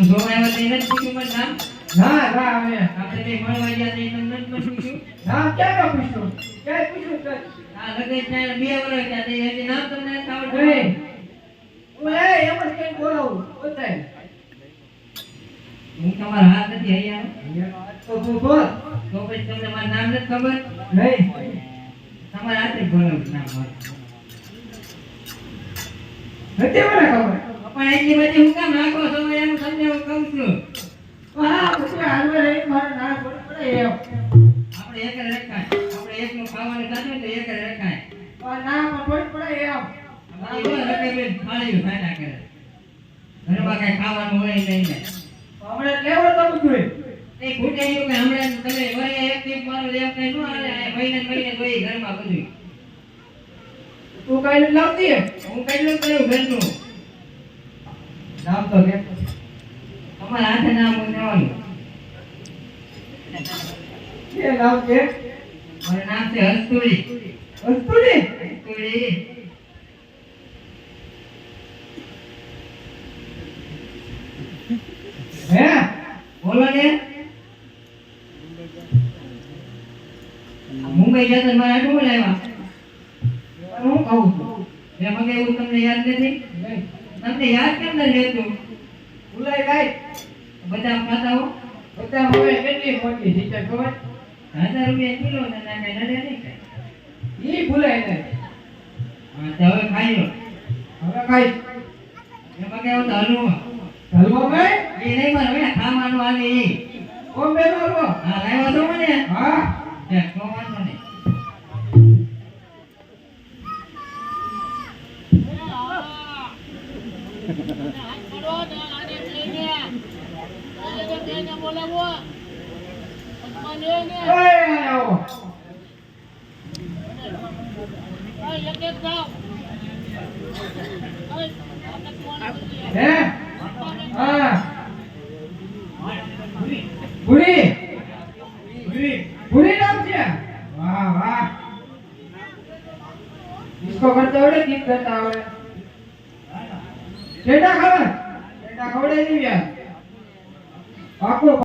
આમ પૂછ્યું નામ. ના ના અમે આપણે કઈ મળવા ગયા તો એને નથી પૂછ્યું નામ ક્યાં પૂછ્યું? ક્યાંય પૂછ્યું કઈ આ લગન ત્યાં બે વર્ષ થયા તે એની નામ તમને નથી આવડતું. નહીં. એમ જ કઈ બોલાવું બધાય. હું તમારા હાથ નથી અહીંયા તો તું બોલ. તો પછી તમને મારું નામ નથી ખબર? નહીં. તમારા હાથે બોલાવું નામ મારું. નથી મને ખબર. પણ એટલી ખાધું તો રખાય પણ ના પણ પડે એમ કરે. ઘરમાં કાંઈ ખાવાનું હોય નહીં ને. હમણાં લેવો તો બધું એ ખૂટે એવું કે હમણાં તમે વરે એક ટીપ મારો એક કઈ નો હાલે મહિને મહિને કોઈ ઘરમાં બધું તું કઈ નથી લાવતી હું? કેટલું કરું ઘરનું. નામ તો કે. તમારા હાથે નામ નામ કે મારું નામ છે હસ્તુરી વસ્તુની હસ્તુરી હે? બોલો ને. મુંબઈ જતા તો મારા આટલું લાવ્યા પણ હું કહું છું. મેં મગે એવું તમને યાદ નથી? તમને યાદ કેમ નથી રહેતું? ભૂલાઈ ભાઈ બધા ખાતાઓ? બધા હવે કેટલી મોટી તે ખબર? હજાર રૂપિયા કિલો ને ના નડે નહીં કઈ. ઈ ભૂલાઈ નહીં હા તો હવે ખાઈ લો હવે કઈ મેં મગે એવું તો હલવો હલવો ભાઈ એ નહીં પણ હવે ખાવાનું આવે એ બોમ્બે નો હલવો હા લાવ્યો છો મને હા તે તો વાંધો નહીં ઓય આવો હે હા ભૂરી ભૂરી નામ છે વાહ વાહ इसको करता होड़े गीत करता होड़े टेटा खबर टेटा खबर नहीं यार आपको